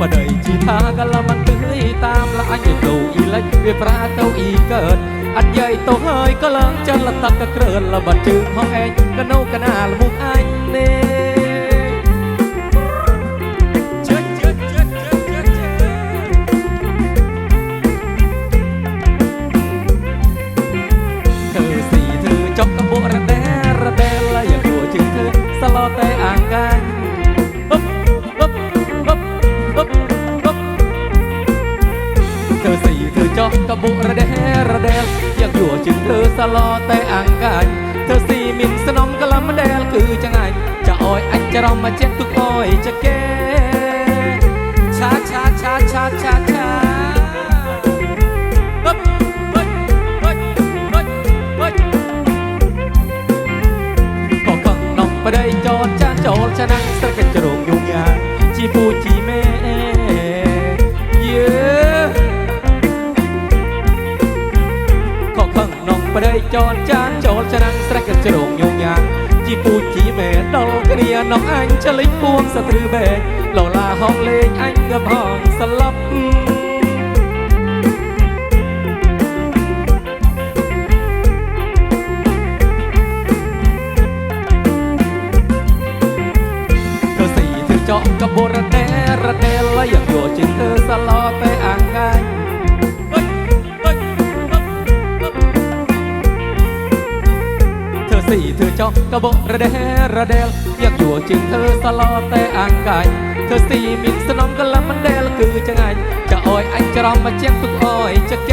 បដៃជីថាកលមិនទៅតាមឡាញ់ទៅអ៊ីលេចវាប្រហាទៅអ៊ីកើតអត់យាយទៅហើយក៏ឡើងចាស់លតកក្រឿនលបាត់ជើងហងឯងកណូកណាលមុខអញនេះជើជើជើជើជើជើធ្វើស៊ីធ្វើចុកកបុករដែរដែលយ៉ាងគួរជឹងធ្វើសឡតែ เธอจอกกระบุระเดระเดลอยากอยู่จึงเธอสลอแต่อ่างกันเธอสีมินสนมกะลำเดลคือจะไงจะอ้อยอันจะรอมาเจ็บทุกอ้อยจะแก้ชาชาชาชาชาชาประได้จอดจ้าจอดชนะสักกันจะโรงยุงยาชีปูชีแม่ ប្តីចនចានចូលឆ្នាំងស្រេះកញ្ជ្រោងញញ៉ាំជីពូជីមែដល់គ្នានោះអញឆ្លិចពួងសត្រឺបែកលលាហងលេងអញកំហងស្លាប់កសីធ្វើចောက်កបរណែរណែលយ៉ាង จอกกระบอกระเดระเดลอยากอยู่จึงเธอสลอแต่อ่างกายเธอสี่มินสนองกะละมันเดลคือจะไงจะอ้อยอันจะรอมมาเจียงทุกอ้อยจะแก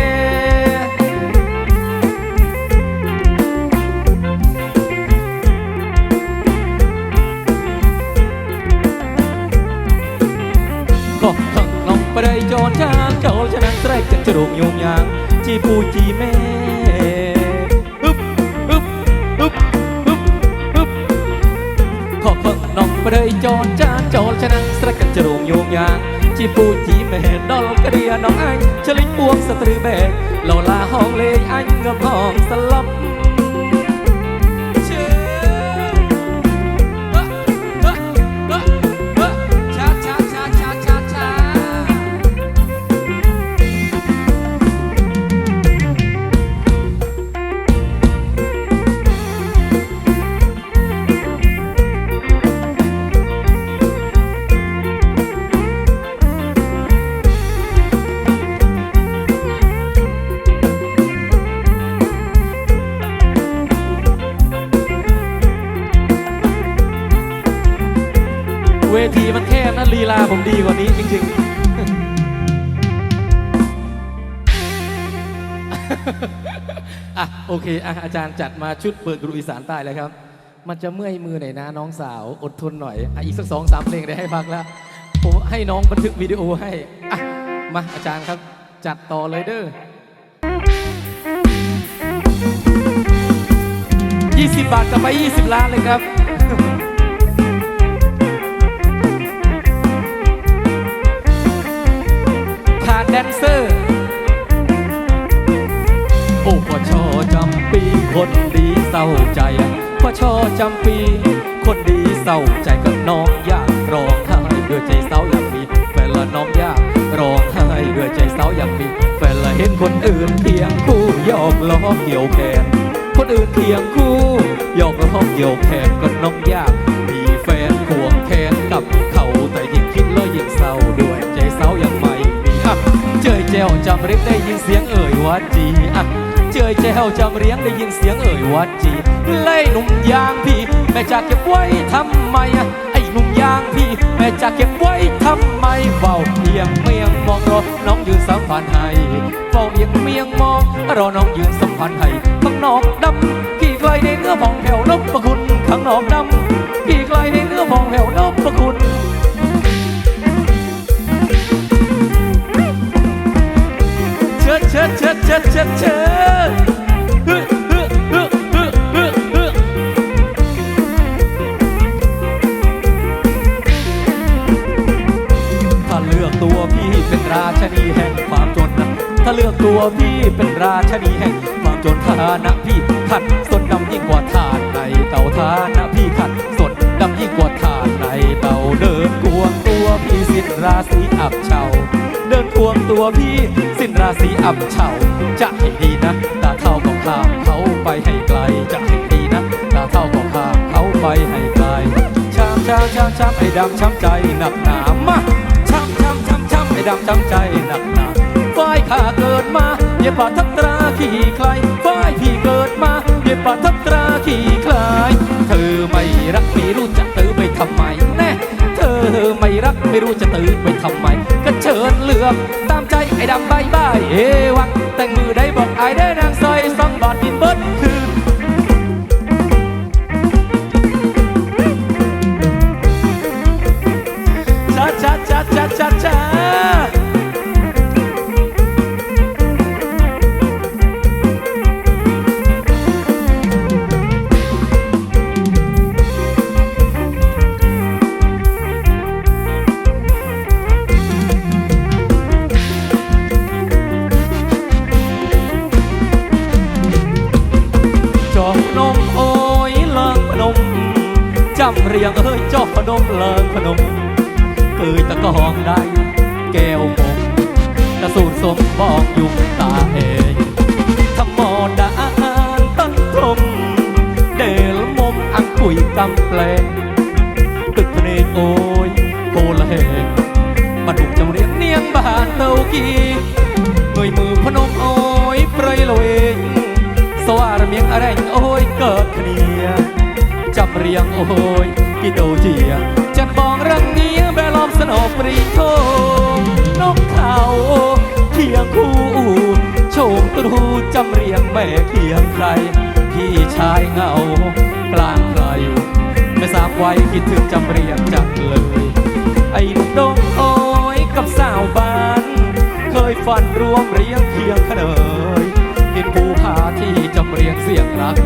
ก็ขังน้องไปได้จอนช้างเจ้าชนะแตรกจะจรูกโยงยางจีปูจีแม่ ប្រីចនចាចូលឆ្នាំងស្រឹកកញ្ជ្រោងយងយ៉ាងជាពូជីមេដល់គ្រានងអញឆ្លិញពួងស្ត្រីបែកលលាហងលេងអញងំហងស្លាប់ เวทีมันแคบนะลีลาผมดีกว่านี้จริงๆอะโอเคอะอาจารย์จัดมาชุดเปิดกรุอีสานใต้เลยครับ มันจะเมื่อยมือหน่อยนะน้องสาวอดทนหน่อยอะอีกสักสองสามเพลงได้ให้พักแล้วผมให้น้องบันทึกวิดีโอให้อะมาอาจารย์ครับ จัดต่อเลยเด้อ20 บาทกลับไป 20 ล้านเลยครับ แดนเซอร์ โอ้พ่อชอจำปีคนดีเศร้าใจพ่อชอจำปี คนดีเศร้าใจก็น้องอยากร้องไห้ด้วยใจเศร้าอยากมีแฟนละน้องอยากร้องไห้ด้วยใจเศร้าอยากมีแฟนละเห็นคนอื่นเคียงคู่ยอกล้อเกี่ยวแขนคนอื่นเคียงคู่ยอกล้อเกี่ยวแขนก็น้องอยาก จำเรียงได้ยินเสียงเอ่ยว่าจีอะเจยแจ้วจำเรียงได้ยินเสียงเอ่ยว่าจีเล่หนุ่มยางพี่ แม่จะเก็บไว้ทำไมอะไอ้หนุ่มยางพี่ แม่จะเก็บไว้ทำไมเฝ้าเอียงเมียงมองรอน้องยืนสัมพันธ์ให้เฝ้าเอียงเมียงมองรอน้องยืนสัมพันธ์ให้ข้างนอกดำพี่ไกลในเนื้อมองแผ่วนพคุณข้างนอกดำพี่ไกลในเนื้อมองแผ่วนพคุณ ชิดเชิดเชิดเชิดเชิดถ้าเลือกตัวพี่เป็นราชนีแห่งความจนนะถ้าเลือกตัวพี่เป็นราชนีแห่งความจนฐานะพี่ขัดสนดำยิ่งกว่าฐานในเต่าฐานะพี่ขัดสนดำยิ่งกว่าฐานในเต่าเดินกวงตัวพี่สิทธราศีอับเฉา เดินทวงตัวพี่ สิ้นราศีอับเฉาจะให้ดีนะตาเท่าก็ข้ามเขาไปให้ไกลจะให้ดีนะตาเท่าก็ข้ามเขาไปให้ไกลช้ำช้ำช้ำช้ำไอ้ดำช้ำใจหนักหนามาช้ำช้ำช้ำช้ำไอ้ดำช้ำใจหนักหนาฝ่ายข้าเกิดมาเย็บปาทับตราขี่ใครฝ่ายพี่เกิดมาเย็บปาทับตราขี่ใครเธอไม่รักไม่รู้ รักไม่รู้จะตื้อไปทำไมก็เชิญเลือกตามใจไอ้ดำใบใบายเอวังแต่งมือได้บอกไอ้ได้นางซอยสองบาทดินานเตากีเงยมือพนมโอ้ยเปรยละเวงสวารเมียงอะไรโอ้ยเกิดขเนียจับเรียงโอ้ยกิโตเจียจันบองรังเนี้ยแบลอมสนอปรีโทนกเขาเคียงคู่โชมตรูจำเรียงแม่เคียงใคร พี่ชายเงากลางไกลไม่ทราบไว้คิดถึงจำเรียงจังเลยไอ้หนุ่มดง ฝันรวมเรียงเคียงขนยดินภูผาที่จำเรียงเสียงรัก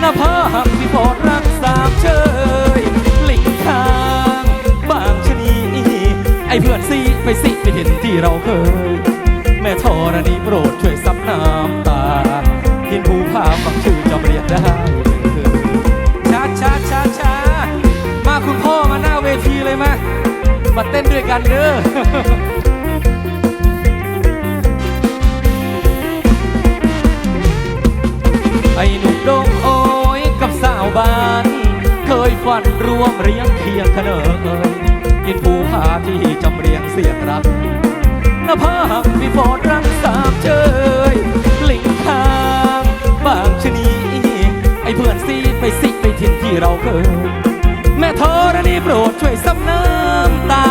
หน้าผาหักที่พดรักสามเชยลิงทางบางชนีไอ้เพื่อนซีไปสิไปเห็นที่เราเคย แม่ธรณีโปรดช่วยซับน้ำตายินภูผาฟังชื่อจำเรียกได้ช้าช้าช้าช้ามาคุณพ่อมาหน้าเวทีเลยมามาเต้นด้วยกันเด้อ อ้หนุ่มดงโอ้ยกับสาวบ้าน เคยฝันรวมเรียงเคียงขนเอ่ยยินภูผาที่จำเรียงเสียงรักน้าผาหักมีโฟดรักสามเชยลิงทางบางชะนีไอ้เพื่อนซีไปสิไปทิ้งที่เราเคย แม่ธรณีโปรดช่วยซับน้ำตา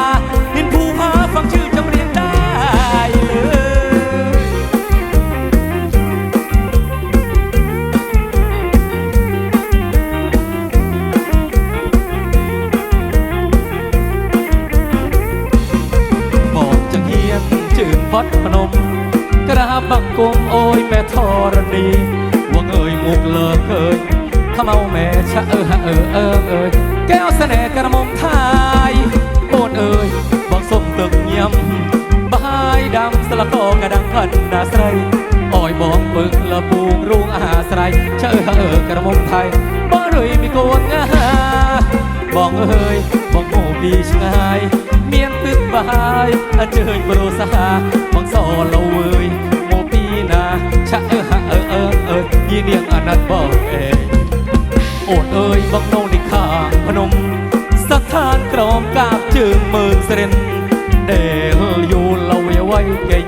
จืนพัดพนม กระบักกมโอ้ยแม่ธรณีว่าเงยมุกเลิกเคยขมาแม่ชะเออฮะเออเออเอยแก้วเสน่ห์กระมอมทายโอนเอ่ยบอกสมตึกเงียมบายดำสละกอกระดังพันนาใสอ้อยบองปึกละปูงรุงอาสไรชะเออฮะเออกระมอมไทยบ่เลยมีโกนงาบอกเอ้ยบอกโง่ปีชงาย មានទឹកបើហើយអញ្ជើញប្រុសសាបងសឡូវអើយមកពីណាឆាអឺហាអឺអឺអឺយាយនាងអាណិតបងអេអូនអើយបងនោះនេះខាភ្នំស្ថានក្រមកាប់ជើងមើលស្រិនដែលយូរលយអ្វីគេ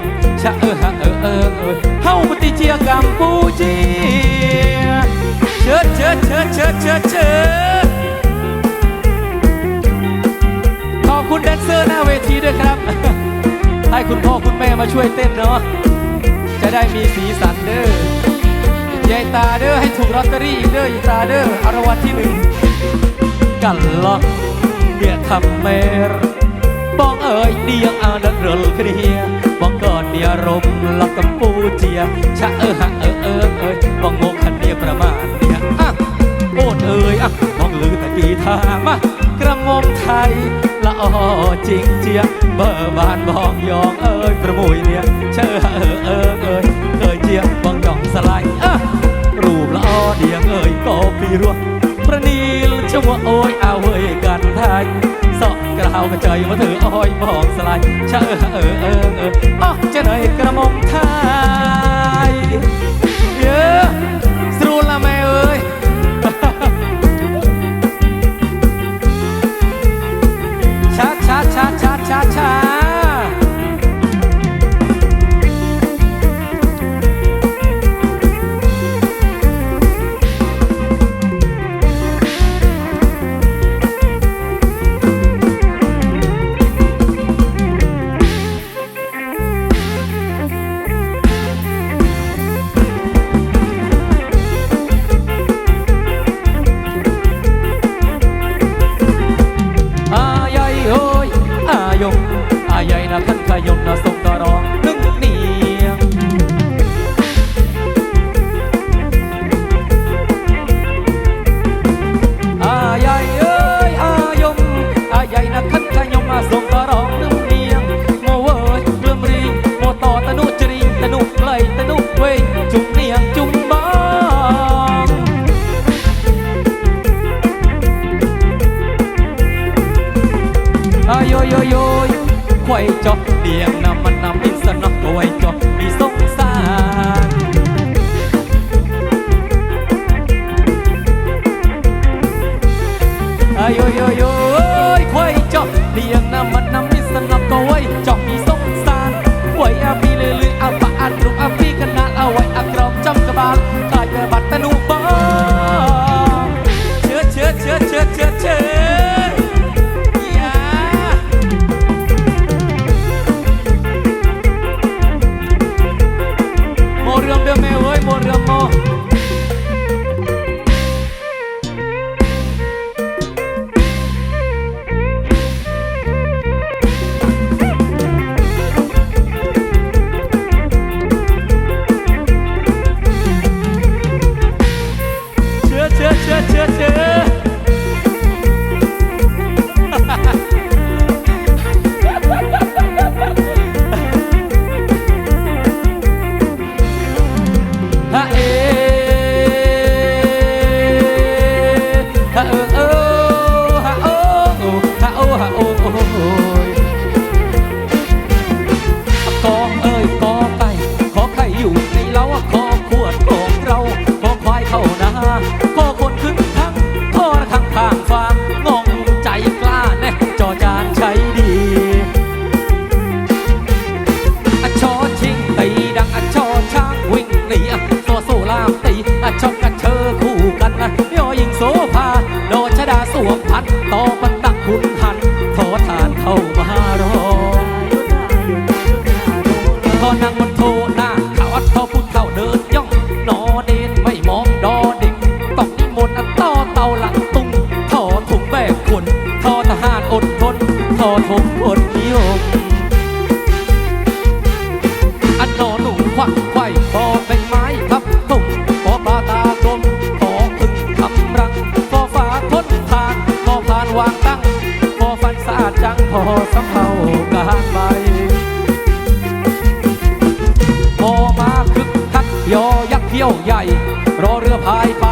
ឆាអឺហាអឺអឺហៅមកទីជាកម្ពុជា ด้วยครับ ให้คุณพ่อคุณแม่มาช่วยเต้นเนาะ จะได้มีสีสันเด้อยายตาเด้อให้ถูกลอตเตอรี่อีกเด้อยายตาเด้ออารวัลที่หนึ่งกันล็อกเดียทำเมรบ้องเอ๋ยเดียงอาดันเรลเคลียบ้องก่อนเดียรมลักกัมพูเจียชะเออฮะเออเออเอยบ้องโงคันเดียประมาณเนี่ยอะโอดเอ่ยอะมองลือต่กีทามากระงมไทย អជីងជាបើបានបងយងអើយ6នេះឈើអើអើអើយឃើញជាបងចង់ស្រឡាញ់អើរូបល្អដៀងអើយក៏ពីរស់ប្រនីលឈ្មោះអូយអើយកាត់ថាច់សក់ក្រហៅកចៃមកធ្វើអើយបងស្រឡាញ់ឈើអើអើអើអោះចិនអើយក្រមុំថាយ วยจ่อเดียงน้ำมันน้ำมิสนกไว้จ่อ ยวใหญ่ รอเรือพายไป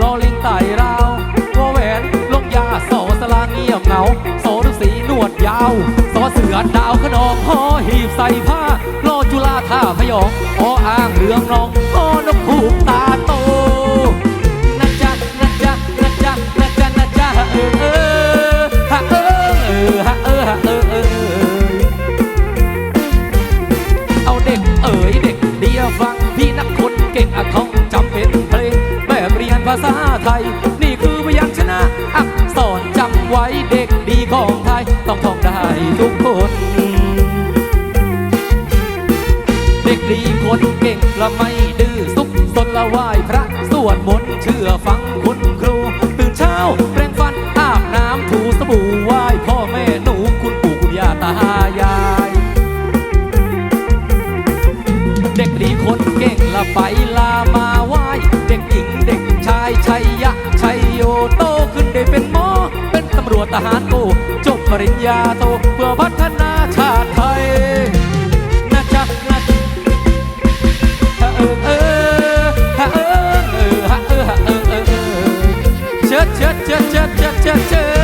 รอลิงไต่ราววอแหวนลกยาโสสลาเงียบเหงาโสฤสีนวดยาวสอเสือดาวขนองหอหีบใส่ผ้ารอจุฬาท่าพยองอ้ออ้างเรืองนองอ้อนกผูกตาโต ษาไทย นี่คือพยัญชนะอักษรจำไว้เด็กดีของไทย ต้องท่องได้ทุกคน เด็กดีคนเก่งละไม่ดื้อซุกสนละไหวพระสวดมนต์เชื่อฟังคุณครู ทหารกูจบปริญญาโทเพื่อพัฒนาชาติไทยนะจ๊ะนะฮะเออเออฮะเออฮะเออฮะเออเชิดเชิดเชิดเชิดเชิดเชิด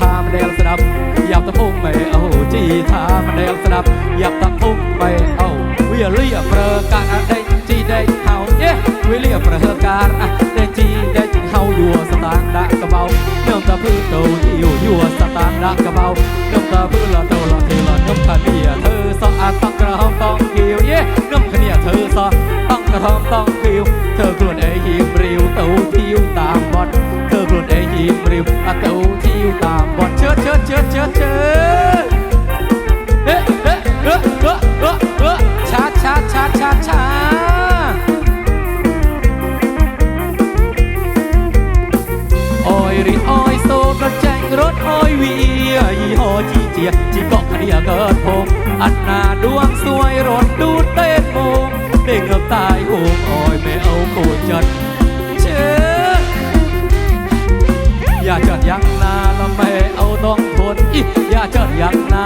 ทามันแดงสลับหยับตะพุ่งไม่เอาจีทามันแดงสลับหยับตะพุ่งไม่เอาเวียเรียประการอะไรจีได้เฮาเย้เวียเรียประการอะได้จีได้เฮาอยู่สตางค์ดะกระเบาเนื่องตะพื้นโตที่อยู่อยู่สตางค์ดะกระเบาเนื่องตะพื้นละโตละเทละน้ำคาเนียเธอสออาต้องกระหอมต้องกิวเย้น้ำคาเนียเธอสอต้องกระหอมต้องกิวเธอกลวนไอ้หิมริวเต้า อิมริวอะเต้าทิวตามบอลเชิดเชิดเชิดเชิดเชิดเอ๊ะเอ๊ะเอ๊ะเอ๊ะเอ๊ะเอ๊ะช้าช้าช้าช้าชาอ้อยริดอ้อยโซดรถแจงรถอ้อยเวียยี่ห้อจีเจียจีเกาะคเนียเกิดพงอันนาดวงสวยรถ ยังนาละแม่เอาต้องทนอิอย่าจัดยังนา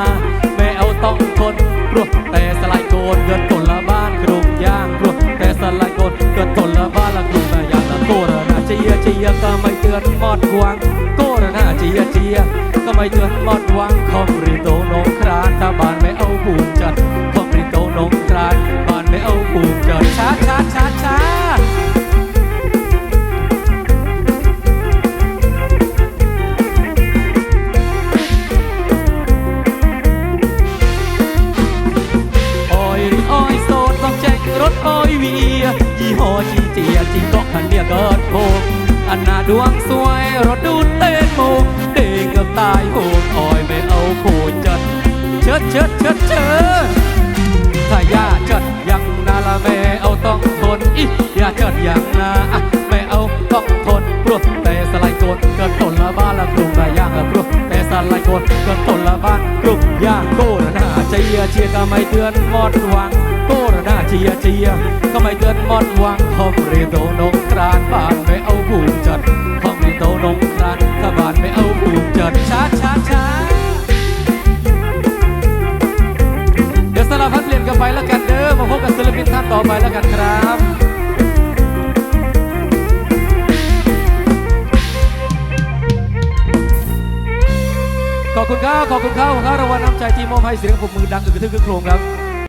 แม่เอาต้องทนกลัวแต่สลายโกนเกิดคนละบ้านกรุงย่างกลัวแต่สลายโกนเกิดคนละบ้านละกรุงแต่ยางละโกรนาเจียเจียก็ไม่เตือนหมดหวังโกรนาเจียเจียก็ไม่เตือนหมดหวังคอมริโตนงครานถ้าบ้านไม่เอาภูมจัดคอมริโตนงครานบ้านไม่เอาภูมจัดช้าช้าช้าช้า วแต่สลายโกนกิดคนละบ้านกรุงย่างโกรนาเจียเชียก็ไม่เตือนหมดหวังโกรนาเจียเจียก็ไม่เตือนหมดหวังคอมเรียโตนงกรานบ้านไม่เอาภูมิจัดคอมเรียโตนงกรานถ้าบ้านไม่เอาภูมิจัดช้าช้าช้าเดี๋ยวสลับพัดเปลี่ยนกันไปแล้วกันเด้อมาพบกับศิลปินท่านต่อไปแล้วกันครับ ขอบคุณครับ ขอบคุณครับขอบคุณครับรางวัลน้ำใจที่มอบให้เสียงปรบมือดังอึกกระทึกครึกโครมครับ